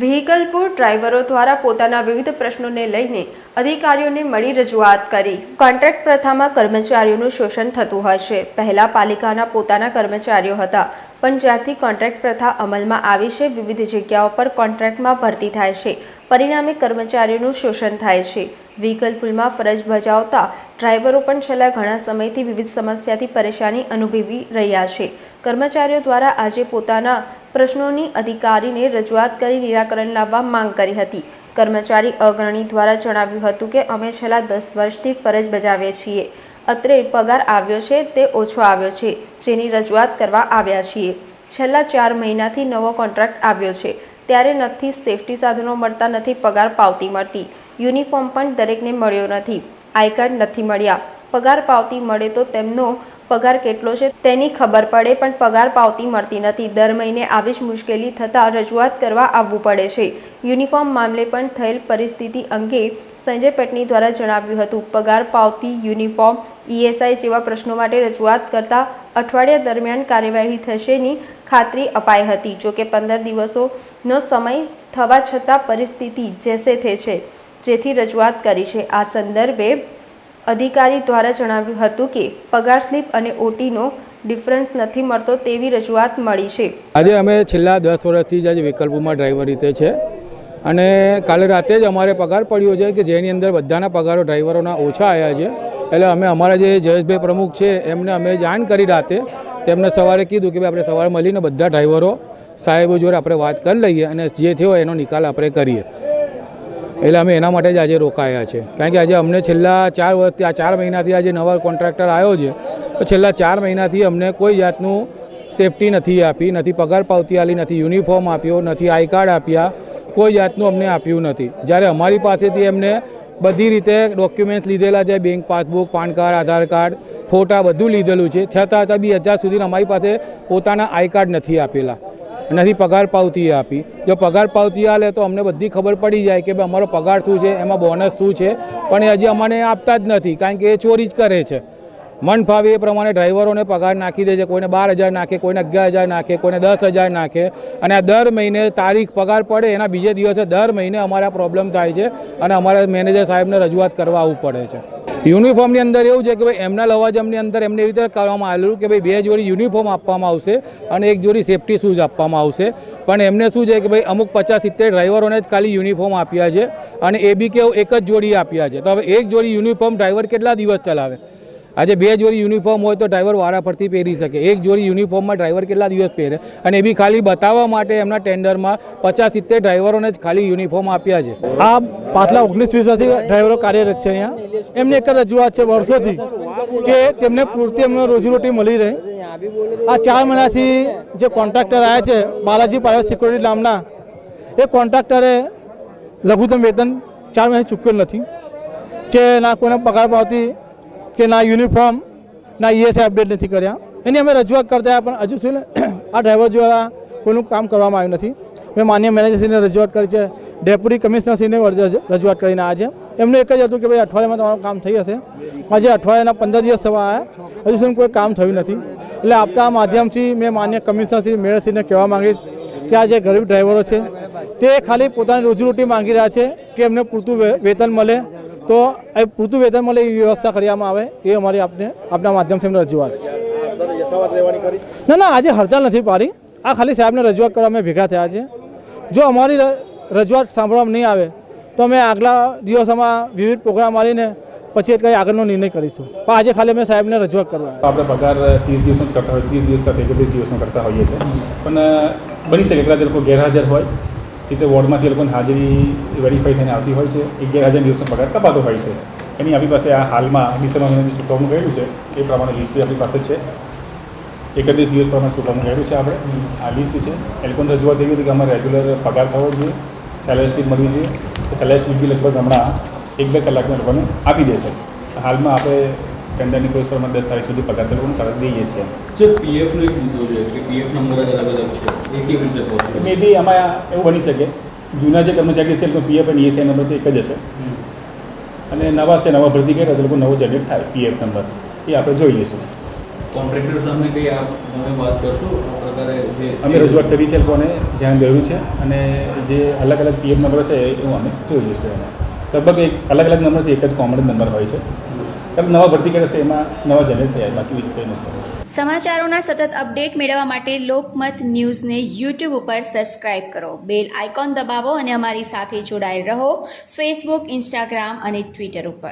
વ્હીકલપુર ડ્રાઈવરો દ્વારા પોતાના વિવિધ પ્રશ્નોને લઈને અધિકારીઓને મળી રજૂઆત કરી. કોન્ટ્રાક્ટ પ્રથામાં કર્મચારીઓનું શોષણ થતું હોય છે. પહેલા પાલિકાના પોતાના કર્મચારીઓ હતા, પણ જ્યારથી કોન્ટ્રાક્ટ પ્રથા અમલમાં આવી છે, વિવિધ જગ્યાઓ પર કોન્ટ્રાક્ટમાં ભરતી થાય છે. પરિણામે કર્મચારીઓનું શોષણ થાય છે. વ્હીકલ પુલમાં ફરજ બજાવતા ડ્રાઈવરો પણ છેલ્લા ઘણા સમયથી વિવિધ સમસ્યાથી પરેશાની અનુભવી રહ્યા છે. કર્મચારીઓ દ્વારા આજે પોતાના પ્રશ્નોની અધિકારીને રજૂઆત કરી નિરાકરણ લાવવા માંગ કરી હતી. કર્મચારી અગ્રણી દ્વારા જણાવ્યું હતું કે, અમે છેલ્લા દસ વર્ષથી ફરજ બજાવીએ છીએ. અત્રે પગાર આવ્યો છે, તે ઓછો આવ્યો છે, જેની રજૂઆત કરવા આવ્યા છીએ. છેલ્લા ચાર મહિનાથી નવો કોન્ટ્રાક્ટ આવ્યો છે. ત્યારે નથી સેફટી સાધનો મળતા નથી, પગાર પાવતી મળતી. યુનિફોર્મ પણ દરેકને મળ્યો નથી. આઈ કાર્ડ નથી મળ્યા. પગાર પાવતી મળે તો તેમનો પગાર કેટલો છે તેની ખબર પડે, પણ પગાર પાવતી મળતી નથી. દર મહિને આવી જ મુશ્કેલી થતાં રજૂઆત કરવા આવવું પડે છે. યુનિફોર્મ મામલે પણ થયેલ પરિસ્થિતિ અંગે સંજય પટની દ્વારા જણાવ્યું હતું. પગાર પાવતી યુનિફોર્મ ઈએસઆઈ જેવા પ્રશ્નો માટે રજૂઆત કરતા અઠવાડિયા દરમિયાન કાર્યવાહી થશેની ખાતરી અપાઈ હતી. જોકે પંદર દિવસોનો સમય થવા છતાં પરિસ્થિતિ જેસે થે છે, જેથી રજૂઆત કરી છે. આ સંદર્ભે અધિકારી દ્વારા જણાવ્યું હતું કે, પગાર સ્લીપ અને ઓટીનો ડિફરન્સ નથી મળતો તેવી રજૂઆત મળી છે. આજે અમે છેલ્લા દસ વર્ષથી જ આજે વિકલ્પોમાં ડ્રાઈવર રીતે છે અને કાલે રાતે જ અમારે પગાર પડ્યો છે કે જેની અંદર બધાના પગારો ડ્રાઈવરોના ઓછા આવ્યા છે. એટલે અમે અમારા જે જયેશભાઈ પ્રમુખ છે, એમને અમે જાણ કરી રાતે તેમને સવારે કીધું કે ભાઈ આપણે સવારે મળીને બધા ડ્રાઈવરો સાહેબો જોડે આપણે વાત કરી લઈએ અને જે થયો એનો નિકાલ આપણે કરીએ. એટલે અમે એના માટે જ આજે રોકાયા છે. કારણ કે આજે અમને છેલ્લા ચાર વર્ષથી આ ચાર મહિનાથી આજે નવા કોન્ટ્રાક્ટર આવ્યો છે. તો છેલ્લા ચાર મહિનાથી અમને કોઈ જાતનું સેફટી નથી આપી, નથી પગાર પાવતી આલી, નથી યુનિફોર્મ આપ્યો, નથી આઈ કાર્ડ આપ્યા, કોઈ જાતનું અમને આપ્યું નથી. જ્યારે અમારી પાસેથી એમને બધી રીતે ડોક્યુમેન્ટ્સ લીધેલા છે bank passbook PAN card Aadhaar card ફોટા બધું લીધેલું છે. છતાં છતાં બી હજાર સુધી અમારી પાસે પોતાના આઈ કાર્ડ નથી આપેલા. નથી પગાર પાવતી આપી. જો પગાર પાવતી આલે તો અમને બધી ખબર પડી જાય કે ભાઈ અમારો પગાર શું છે, એમાં બોનસ શું છે. પણ એ હજી અમને આપતા જ નથી, કારણ કે એ ચોરી જ કરે છે. મન ફાવે એ પ્રમાણે ડ્રાઈવરોને પગાર નાખી દે છે કોઈને બાર હજાર નાખે, કોઈને અગિયાર હજાર નાખે, કોઈને દસ હજાર નાખે. અને આ દર મહિને તારીખ પગાર પડે એના બીજે દિવસે દર મહિને અમારા પ્રોબ્લેમ થાય છે અને અમારા મેનેજર સાહેબને રજૂઆત કરવા આવવું પડે છે. યુનિફોર્મની અંદર એવું છે કે ભાઈ એમના લવાજમની અંદર એમને એવી રીતે કરવામાં આવેલું કે ભાઈ બે જોડી યુનિફોર્મ આપવામાં આવશે અને એક જોડી સેફટી શૂઝ આપવામાં આવશે. પણ એમને શું છે કે ભાઈ અમુક પચાસ સિત્તેર ડ્રાઈવરોને જ ખાલી યુનિફોર્મ આપ્યા છે અને એ બી કેવું એક જ જોડી આપ્યા છે. તો હવે એક જોડી યુનિફોર્મ ડ્રાઈવર કેટલા દિવસ ચલાવે? આજે બે જોડી યુનિફોર્મ હોય તો ડ્રાઈવર વારાફરતી પહેરી શકે. એક જોડી યુનિફોર્મમાં ડ્રાઈવર કેટલા દિવસ પહેરે? અને એ બી ખાલી બતાવવા માટે એમના ટેન્ડરમાં પચાસ સિત્તેર ડ્રાઈવરોને જ ખાલી યુનિફોર્મ આપ્યા છે. આ પાછલા ઓગણીસ વીસમાંથી ડ્રાઈવરો કાર્યરત છે અહીંયા. એમને એક રજૂઆત છે વર્ષોથી, કે તેમને પૂરતી એમને રોજીરોટી મળી રહે. આ ચાર મહિનાથી જે કોન્ટ્રાક્ટર આવ્યા છે, બાલાજી પ્રાઇવેટ સિક્યોરિટી નામના, એ કોન્ટ્રાક્ટરે લઘુત્તમ વેતન ચાર મહિનાથી ચૂકવેલ નથી, કે ના કોઈને પગાર પાવતી કે ના યુનિફોર્મ, ના ઈએસઆઈ અપડેટ નથી કર્યા. એની અમે રજૂઆત કરતા પણ હજુ સુધી આ ડ્રાઈવર દ્વારા કોઈનું કામ કરવામાં આવ્યું નથી. મેં માન્ય મેનેજરશ્રીને રજૂઆત કરી છે ડેપ્યુટી કમિશનરશ્રીને રજૂઆત કરીને આજે. એમને એક જ હતું કે ભાઈ અઠવાડિયામાં તમારું કામ થઈ હશે આજે અઠવાડિયાના પંદર દિવસ થવા આવ્યા. હજુ સુધી કોઈ કામ થયું નથી. એટલે આપતા માધ્યમથી મેં માન્ય કમિશનરશ્રી મેયરશ્રીને કહેવા માંગીશ કે આ જે ગરીબ ડ્રાઈવરો છે, તે ખાલી પોતાની રોજીરોટી માંગી રહ્યા છે કે એમને પૂરતું વેતન મળે. તો એ પૂરતું વેતન મળે એવી વ્યવસ્થા કરવામાં આવે એ અમારી આપને આપના માધ્યમથી એમને રજૂઆત છે. ના ના, આજે હડતાલ નથી પાડી. આ ખાલી સાહેબને રજૂઆત કરવા અમે ભેગા થયા છે જો અમારી રજૂઆત સાંભળવામાં નહીં આવે, તો અમે આગલા દિવસોમાં વિવિધ પ્રોગ્રામ મારીને પછી કંઈ આગળનો નિર્ણય કરીશું. પણ આજે ખાલી અમે સાહેબને રજૂઆત કરવા આપણે પગાર ત્રીસ દિવસનો કરતા હોય, ત્રીસ દિવસ કરતા, એકત્રીસ દિવસનો કરતા હોઈએ છીએ. પણ બની શકે એટલા લોકો ગેરહાજર હોય જે તે વોર્ડમાંથી એ લોકોની હાજરી વેરીફાઈ થઈને આવતી હોય છે અગિયાર હજાર દિવસનો પગાર કપાતો હોય છે. એની આપણી પાસે આ હાલમાં ડિસેમ્બર મહિનાની ચૂકવણું ગયેલું છે, એ પ્રમાણે લિસ્ટ બી આપણી પાસે છે. એકત્રીસ દિવસ પ્રમાણે ચૂકવણું ગયેલું છે આપણે. આ લિસ્ટ છે. એ લોકોને રજૂઆત એવી હતી કે અમારે રેગ્યુલર પગાર થવો જોઈએ સેલેરી સ્લીપ મળવી જોઈએ. સેલેરી સ્લીપ બી લગભગ હમણાં એક બે કલાકમાં લોકોને આપી દેશે. હાલમાં આપણે ટેન્ડરની પ્રોસેસ પ્રમાણે દસ તારીખ સુધી પગાર તે કરી દઈએ છીએ. સર પીએફનો એક મુદ્દો છે કે પીએફ નંબર અલગ અલગ છે એ કેવી રીતે મે બી આમાં એવું બની શકે જૂના જે કર્મચારી છે એ પીએફ અને ઈએસઆઈ નંબર તો એક જ હશે. અને નવા છે નવા ભરતી કર્યા તો એ લોકો નવો જનરેટ થાય પીએફ નંબર એ આપણે જોઈ લઈશું. કોન્ટ્રાક્ટર સામે કઈ આપ તમે વાત કરશો? આ પ્રકારે જે અમે રજૂઆત કરી છે એ લોકોને ધ્યાન ગયું છે. અને જે અલગ અલગ પીએફ નંબર છે એવું અમે જોઈ લઈશું એને લગભગ એક અલગ અલગ નંબરથી એક જ કોમન નંબર હોય છે. કારણ નવા ભરતી કરે છે, એમાં નવા જનરેટ થયા બાકી બીજું કંઈ નથી. સમાચારોના સતત અપડેટ મેળવવા માટે લોકમત ન્યૂઝને યુટ્યુબ ઉપર સબસ્ક્રાઇબ કરો. બેલ આઇકોન દબાવો અને અમારી સાથે જોડાયેલ રહો. ફેસબુક ઇન્સ્ટાગ્રામ અને ટ્વિટર ઉપર.